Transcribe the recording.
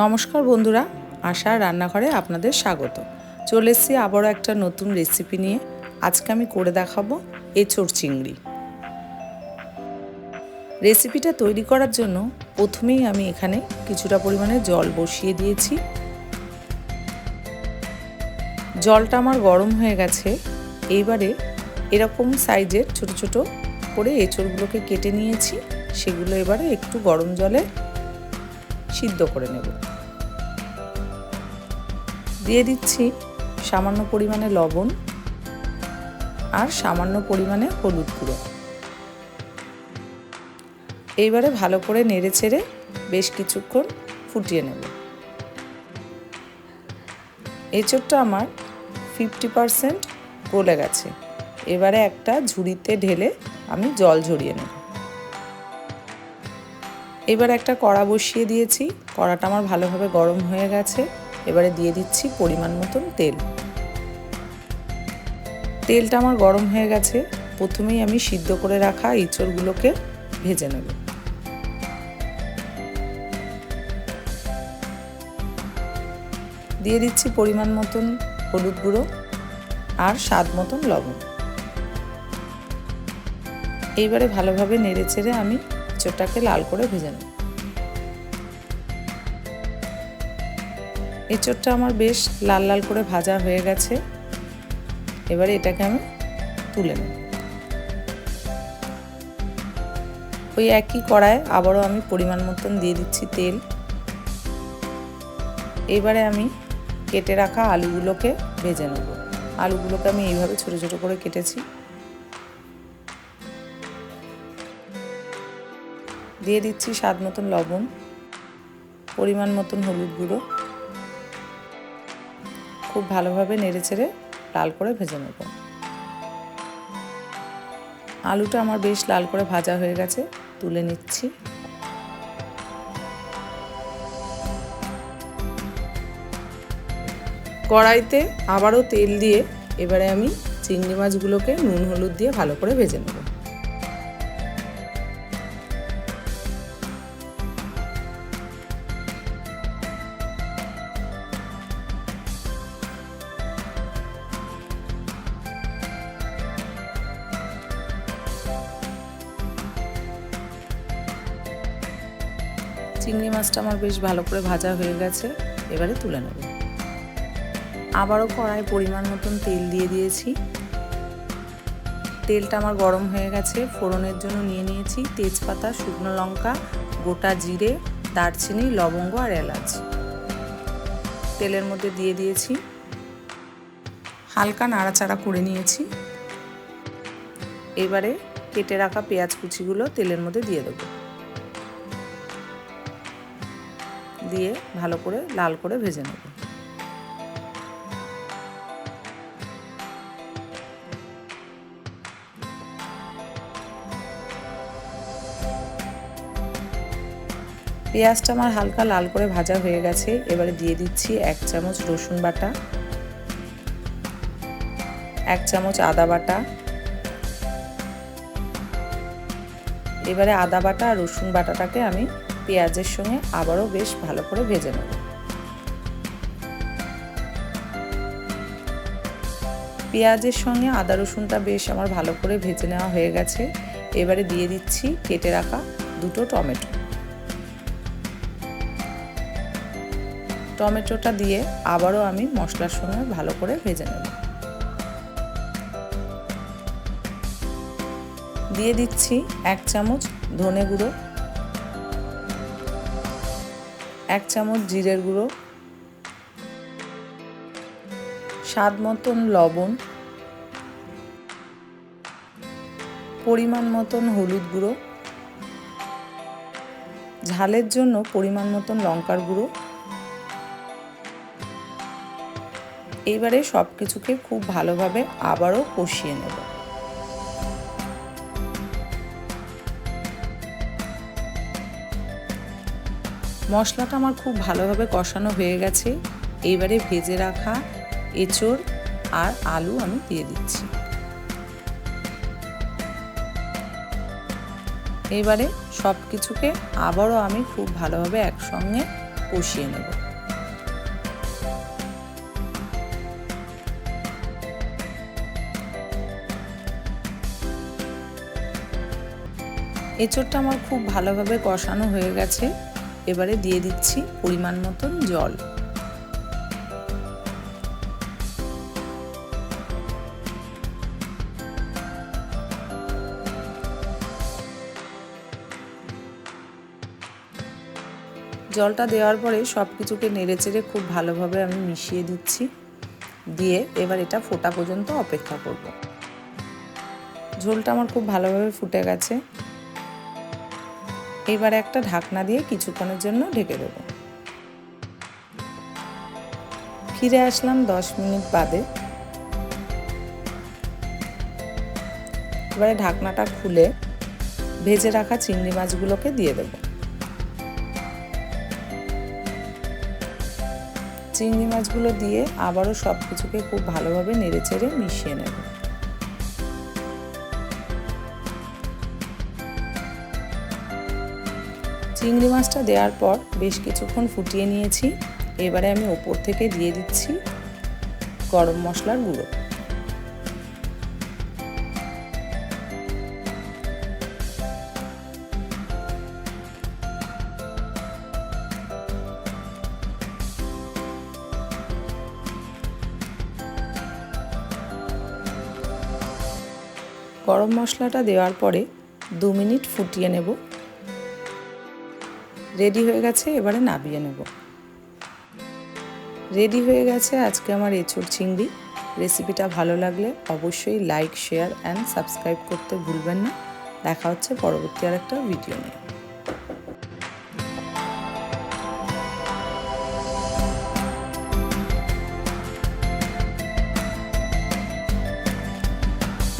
নমস্কার বন্ধুরা, আশা রান্নাঘরে আপনাদের স্বাগত। চলে এসেছি আবারও একটা নতুন রেসিপি নিয়ে। আজকে আমি করে দেখাবো এঁচড় চিংড়ি। রেসিপিটা তৈরি করার জন্য প্রথমেই আমি এখানে কিছুটা পরিমাণে জল বসিয়ে দিয়েছি। জলটা আমার গরম হয়ে গেছে। এইবারে এরকম সাইজের ছোট ছোট করে এঁচড়গুলোকে কেটে নিয়েছি। সেগুলো এবারে একটু গরম জলে সিদ্ধ করে নেব। দিয়ে দিচ্ছি সামান্য পরিমাণে লবণ আর সামান্য পরিমাণে হলুদ গুঁড়ো। এইবারে ভালো করে নেড়ে ছেড়ে বেশ কিছুক্ষণ ফুটিয়ে নেব। এঁচড়টা আমার ফিফটি পারসেন্ট গলে গেছে। এবারে একটা ঝুড়িতে ঢেলে আমি জল ঝরিয়ে নেব। এবার একটা কড়া বসিয়ে দিয়েছি। কড়াটা আমার ভালোভাবে গরম হয়ে গেছে। এবারে দিয়ে দিচ্ছি পরিমাণ মতন তেল। তেলটা আমার গরম হয়ে গেছে। প্রথমেই আমি সিদ্ধ করে রাখা ইঁচড়গুলোকে ভেজে নেব। দিয়ে দিচ্ছি পরিমাণ মতন হলুদ গুঁড়ো আর স্বাদ মতন লবণ। এইবারে ভালোভাবে নেড়ে চেড়ে আমি এঁচোড়টাকে লাল করে ভেজে নেব। এঁচোড়টা আমার বেশ লাল লাল করে ভাজা হয়ে গেছে। এবারে এটাকে আমি তুলে নেব। ওই একই কড়ায় আবারও আমি পরিমাণ মতন দিয়ে দিচ্ছি তেল। এবারে আমি কেটে রাখা আলুগুলোকে ভেজে নেব। আলুগুলোকে আমি এইভাবে ছোটো ছোটো করে কেটেছি। দিয়ে দিচ্ছি স্বাদ মতন লবণ, পরিমাণ মতন হলুদ গুঁড়ো। খুব ভালোভাবে নেড়ে চেড়ে লাল করে ভেজে নেব। আলুটা আমার বেশ লাল করে ভাজা হয়ে গেছে, তুলে নিচ্ছি। কড়াইতে আবারও তেল দিয়ে এবারে আমি চিংড়ি মাছগুলোকে নুন হলুদ দিয়ে ভালো করে ভেজে নেব। চিংড়ি মাছটা আমার বেশ ভালো করে ভাজা হয়ে গেছে, এবারে তুলে নেব। আবারও কড়াই পরিমাণ মতন তেল দিয়ে দিয়েছি। তেলটা আমার গরম হয়ে গেছে, ফোড়নের জন্য নিয়ে নিয়েছি তেজপাতা, শুকনো লঙ্কা, গোটা জিরে, দারচিনি, লবঙ্গ আর এলাচ। তেলের মধ্যে দিয়ে দিয়েছি। হালকা নাড়াচাড়া করে নিয়েছি। এবারে কেটে রাখা পেঁয়াজ কুচিগুলো তেলের মধ্যে দিয়ে দেবো। দিয়ে ভালো করে লাল করে ভেজে নেব। পেঁয়াজটা আমার হালকা লাল করে ভাজা হয়ে গেছে, এবারে দিয়ে দিচ্ছি এক চামচ রসুন বাটা, এক চামচ আদা বাটা, এবারে আদা বাটা আর রসুন বাটাটাকে আমি পেঁয়াজের সঙ্গে আবারও বেশ ভালো করে ভেজে নেব। পেঁয়াজের সঙ্গে আদা রসুনটা বেশ আমার ভালো করে ভেজে নেওয়া হয়ে গেছে। এবারে দিয়ে দিচ্ছি কেটে রাখা দুটো টমেটো। টমেটোটা দিয়ে আবারও আমি মশলার সঙ্গে ভালো করে ভেজে নেব। দিয়ে দিচ্ছি এক চামচ ধনে গুঁড়ো। এক চামচ জিরের গুঁড়ো, স্বাদ মতন লবণ, পরিমাণ মতন হলুদ গুঁড়ো, ঝালের জন্য পরিমাণ মতন লঙ্কার গুঁড়ো। এইবারে সব কিছুকে খুব ভালোভাবে আবারও কষিয়ে নেব। মশলাটা আমার খুব ভালোভাবে কষানো হয়ে গেছে। এইবারে ভেজে রাখা এঁচড় আর আলু আমি দিয়ে দিচ্ছি। এবারে সব কিছুকে আবারও আমি খুব ভালোভাবে একসঙ্গে কষিয়ে নেব। এঁচড়টা আমার খুব ভালোভাবে কষানো হয়ে গেছে। এবারে দিয়ে দিচ্ছি পরিমাণ মতন জল। জলটা দেওয়ার পরে সব কিছুকে নেড়ে চেড়ে খুব ভালোভাবে আমি মিশিয়ে দিচ্ছি। দিয়ে এবার এটা ফোটা পর্যন্ত অপেক্ষা করব। ঝোলটা আমার খুব ভালোভাবে ফুটে গেছে। এবার একটা ঢাকনা দিয়ে কিছুক্ষণের জন্য ঢেকে দেব। ফিরে আসলাম দশ মিনিট বাদে। এবারে ঢাকনাটা খুলে ভেজে রাখা চিংড়ি মাছগুলোকে দিয়ে দেবো। চিংড়ি মাছগুলো দিয়ে আবারও সব কিছুকে খুব ভালোভাবে নেড়ে চেড়ে মিশিয়ে নেব। চিংড়ি মাছটা দেওয়ার পর বেশ কিছুক্ষণ ফুটিয়ে নিয়েছি। এবারে আমি ওপর থেকে দিয়ে দিচ্ছি গরম মশলার গুঁড়ো। গরম মশলাটা দেওয়ার পরে দু মিনিট ফুটিয়ে নেব। রেডি হয়ে গেছে, এবারে নাবিয়ে নেব। রেডি হয়ে গেছে আজকে আমার এঁচুর চিংড়ি। রেসিপিটা ভালো লাগলে অবশ্যই লাইক শেয়ার অ্যান্ড সাবস্ক্রাইব করতে ভুলবেন না। দেখা হচ্ছে পরবর্তী আর একটা ভিডিও নিয়ে।